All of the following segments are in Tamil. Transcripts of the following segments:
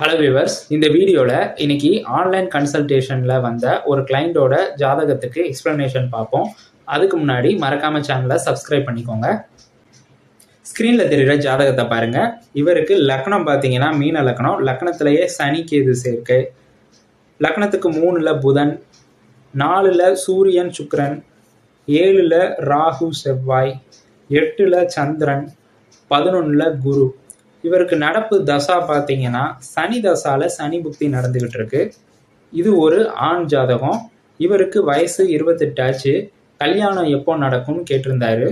ஹலோ வியூவர்ஸ் இந்த வீடியோவில் இன்னைக்கு ஆன்லைன் கன்சல்டேஷனில் வந்த ஒரு கிளைண்டோட ஜாதகத்துக்கு எக்ஸ்ப்ளனேஷன் பார்ப்போம். அதுக்கு முன்னாடி மறக்காம சேனலை சப்ஸ்கிரைப் பண்ணிக்கோங்க. ஸ்க்ரீனில் தெரிகிற ஜாதகத்தை பாருங்கள் இவருக்கு லக்னம் பார்த்தீங்கன்னா மீன லக்னம். லக்னத்திலேயே சனி கேது சேர்க்கை. லக்னத்துக்கு மூணில் புதன் நாலில் சூரியன் சுக்ரன் ஏழில் ராகு செவ்வாய் எட்டில் சந்திரன் பதினொன்றில் குரு. இவருக்கு நடப்பு தசா பார்த்தீங்கன்னா சனி தசால சனி புக்தி நடந்துகிட்டு இருக்கு இது ஒரு ஆண் ஜாதகம். இவருக்கு வயசு இருபத்தெட்டு ஆச்சு கல்யாணம் எப்போ நடக்கும்னு கேட்டிருந்தாரு.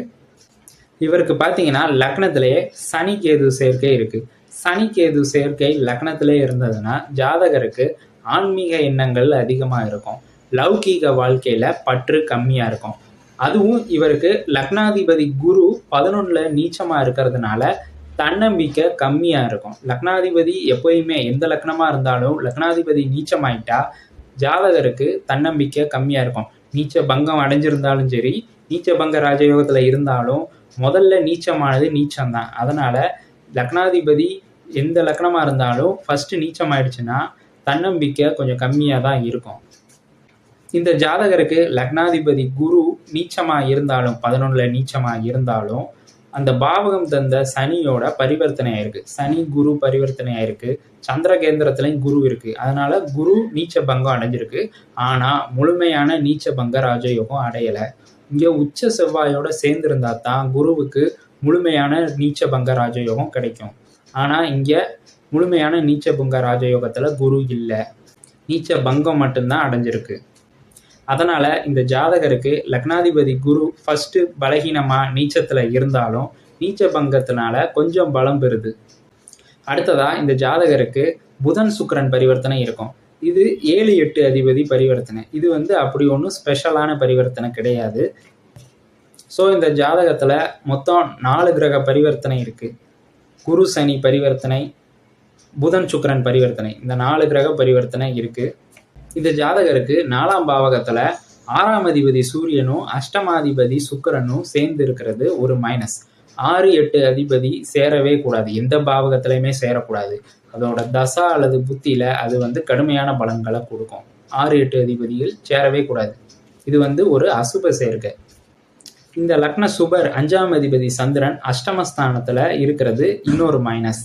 இவருக்கு பார்த்தீங்கன்னா லக்னத்திலேயே சனி கேது சேர்க்கை இருக்கு. சனி கேது சேர்க்கை லக்னத்திலே இருந்ததுன்னா ஜாதகருக்கு ஆன்மீக எண்ணங்கள் அதிகமாக இருக்கும். லௌகீக வாழ்க்கையில் பற்று கம்மியாக இருக்கும். அதுவும் இவருக்கு லக்னாதிபதி குரு பதினொன்றில் நீச்சமாக இருக்கிறதுனால தன்னம்பிக்கை கம்மியாக இருக்கும். லக்னாதிபதி எப்போயுமே எந்த லக்னமாக இருந்தாலும் லக்னாதிபதி நீச்சமாயிட்டா ஜாதகருக்கு தன்னம்பிக்கை கம்மியாக இருக்கும். நீச்ச பங்கம் அடைஞ்சிருந்தாலும் சரி நீச்ச பங்க ராஜயோகத்தில் இருந்தாலும் முதல்ல நீச்சமானது நீச்சம்தான். அதனால் லக்னாதிபதி எந்த லக்னமாக இருந்தாலும் ஃபஸ்ட்டு நீச்சம் ஆயிடுச்சுன்னா தன்னம்பிக்கை கொஞ்சம் கம்மியாக தான் இருக்கும். இந்த ஜாதகருக்கு லக்னாதிபதி குரு நீச்சமாக இருந்தாலும் பதினொன்றில் நீச்சமாக இருந்தாலும் அந்த பாவகம் தந்த சனியோட பரிவர்த்தனை ஆயிருக்கு. சனி குரு பரிவர்த்தனை ஆயிருக்கு. சந்திர கேந்திரத்துலையும் குரு இருக்கு. அதனால குரு நீச்ச பங்கம் அடைஞ்சிருக்கு. ஆனா முழுமையான நீச்ச பங்க ராஜயோகம் அடையலை. இங்க உச்ச செவ்வாயோட சேர்ந்திருந்தா தான் குருவுக்கு முழுமையான நீச்ச பங்க ராஜயோகம் கிடைக்கும். ஆனா இங்க முழுமையான நீச்ச பங்க ராஜயோகத்துல குரு இல்லை. நீச்ச பங்கம் மட்டும்தான் அடைஞ்சிருக்கு. அதனால இந்த ஜாதகருக்கு லக்னாதிபதி குரு ஃபர்ஸ்ட் பலகீனமா நீச்சத்துல இருந்தாலும் நீச்ச பங்கத்தினால கொஞ்சம் பலம் பெறுது. அடுத்ததா இந்த ஜாதகருக்கு புதன் சுக்கரன் பரிவர்த்தனை இருக்கும். இது ஏழு எட்டு அதிபதி பரிவர்த்தனை. இது வந்து அப்படி ஒன்றும் ஸ்பெஷலான பரிவர்த்தனை கிடையாது. ஸோ இந்த ஜாதகத்தில் மொத்தம் நாலு கிரக பரிவர்த்தனை இருக்குது குரு சனி பரிவர்த்தனை புதன் சுக்கரன் பரிவர்த்தனை. இந்த நாலு கிரக பரிவர்த்தனை இருக்குது இந்த ஜாதகருக்கு நாலாம் பாவகத்துல ஆறாம் அதிபதி சூரியனும் அஷ்டமாதிபதி சுக்கரனும் சேர்ந்து இருக்கிறது ஒரு மைனஸ் ஆறு எட்டு அதிபதி சேரவே கூடாது. எந்த பாவகத்திலையுமே சேரக்கூடாது. அதோட தசா அல்லது புத்தியில அது வந்து கடுமையான பலன்களை கொடுக்கும். ஆறு எட்டு அதிபதிகள் சேரவே கூடாது. இது வந்து ஒரு அசுப சேர்க்கை. இந்த லக்ன சுபர் அஞ்சாம் அதிபதி சந்திரன் அஷ்டமஸ்தானத்துல இருக்கிறது இன்னொரு மைனஸ்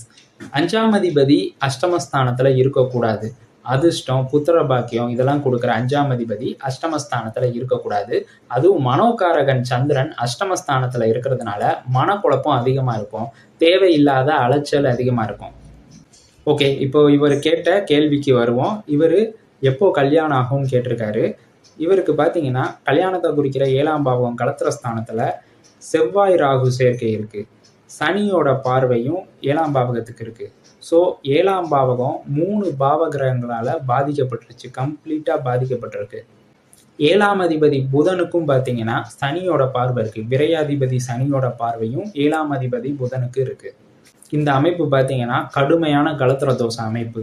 அஞ்சாம் அதிபதி அஷ்டமஸ்தானத்துல இருக்கக்கூடாது. அதிர்ஷ்டம் புத்திர பாக்கியம் இதெல்லாம் கொடுக்குற அஞ்சாம் அதிபதி அஷ்டமஸ்தானத்தில் இருக்கக்கூடாது. அதுவும் மனோகாரகன் சந்திரன் அஷ்டமஸ்தானத்தில் இருக்கிறதுனால மனக்குழப்பம் அதிகமாக இருக்கும். தேவையில்லாத அலைச்சல் அதிகமாக இருக்கும். ஓகே இப்போ இவர் கேட்ட கேள்விக்கு வருவோம். இவர் எப்போ கல்யாணம் ஆகும்னு கேட்டிருக்காரு. இவருக்கு பார்த்தீங்கன்னா கல்யாணத்தை குறிக்கிற ஏழாம் பாவம் கலத்திரஸ்தானத்தில் செவ்வாய் ராகு சேர்க்கை இருக்குது சனியோட பார்வையும் ஏழாம் பாவகத்துக்கு இருக்குது ஸோ ஏழாம் பாவகம் மூணு பாவகிரகங்களால் பாதிக்கப்பட்டுருச்சு. கம்ப்ளீட்டாக பாதிக்கப்பட்டிருக்கு. ஏழாம் அதிபதி புதனுக்கும் பார்த்தீங்கன்னா சனியோட பார்வை இருக்குது விரையாதிபதி சனியோட பார்வையும் ஏழாம் அதிபதி புதனுக்கு இருக்குது இந்த அமைப்பு பார்த்தீங்கன்னா கடுமையான கலத்திர தோசை அமைப்பு.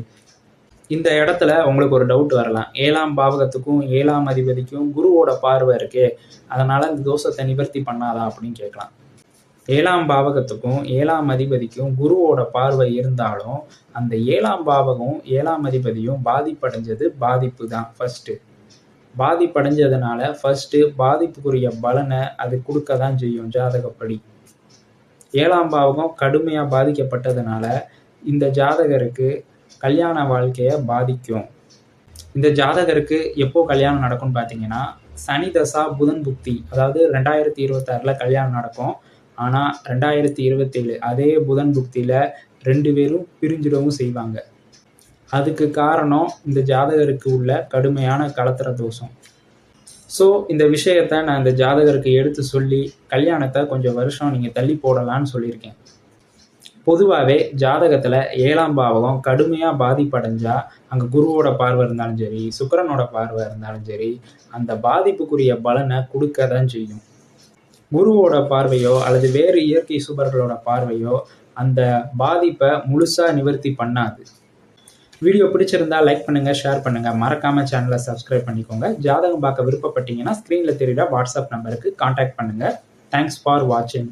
இந்த இடத்துல உங்களுக்கு ஒரு டவுட் வரலாம். ஏழாம் பாவகத்துக்கும் ஏழாம் அதிபதிக்கும் குருவோட பார்வை இருக்கே. அதனால் இந்த தோஷத்தை நிவர்த்தி பண்ணாதா அப்படின்னு கேட்கலாம். ஏழாம் பாவகத்துக்கும் ஏழாம் அதிபதிக்கும் குருவோட பார்வை இருந்தாலும் அந்த ஏழாம் பாவகம் ஏழாம் அதிபதியும் பாதிப்படைஞ்சது பாதிப்பு தான் ஃபஸ்ட்டு பாதிப்படைஞ்சதுனால ஃபர்ஸ்ட்டு பாதிப்புக்குரிய பலனை அது கொடுக்க தான் செய்யும் ஜாதகப்படி. ஏழாம் பாவகம் கடுமையாக பாதிக்கப்பட்டதுனால இந்த ஜாதகருக்கு கல்யாண வாழ்க்கையை பாதிக்கும். இந்த ஜாதகருக்கு எப்போ கல்யாணம் நடக்கும்னு பார்த்தீங்கன்னா சனி தசா புதன் புக்தி அதாவது ரெண்டாயிரத்தி இருபத்தாறில் கல்யாணம் நடக்கும். ஆனால் ரெண்டாயிரத்தி இருபத்தேழு அதே புதன் புக்தியில் ரெண்டு பேரும் பிரிஞ்சிடவும் செய்வாங்க. அதுக்கு காரணம் இந்த ஜாதகருக்கு உள்ள கடுமையான கலத்திர தோஷம். ஸோ இந்த விஷயத்த நான் இந்த ஜாதகருக்கு எடுத்து சொல்லி கல்யாணத்தை கொஞ்சம் வருஷம் நீங்கள் தள்ளி போடலான்னு சொல்லியிருக்கேன். பொதுவாகவே ஜாதகத்தில் ஏழாம் பாவகம் கடுமையாக பாதிப்படைஞ்சா அங்கே குருவோட பார்வை இருந்தாலும் சரி சுக்கரனோட பார்வை இருந்தாலும் சரி அந்த பாதிப்புக்குரிய பலனை கொடுக்க தான் செய்யும். குருவோட பார்வையோ அல்லது வேறு இயற்கை சுபர்களோட பார்வையோ அந்த பாதிப்பை முழுசாக நிவர்த்தி பண்ணாது. வீடியோ பிடிச்சிருந்தா லைக் பண்ணுங்கள் ஷேர் பண்ணுங்கள் மறக்காமல் சேனலை சப்ஸ்கிரைப் பண்ணிக்கோங்க. ஜாதகம் பார்க்க விருப்பப்பட்டீங்கன்னா ஸ்க்ரீனில் தெரியுற வாட்ஸ்அப் நம்பருக்கு காண்டாக்ட் பண்ணுங்கள் தேங்க்ஸ் ஃபார் வாட்சிங்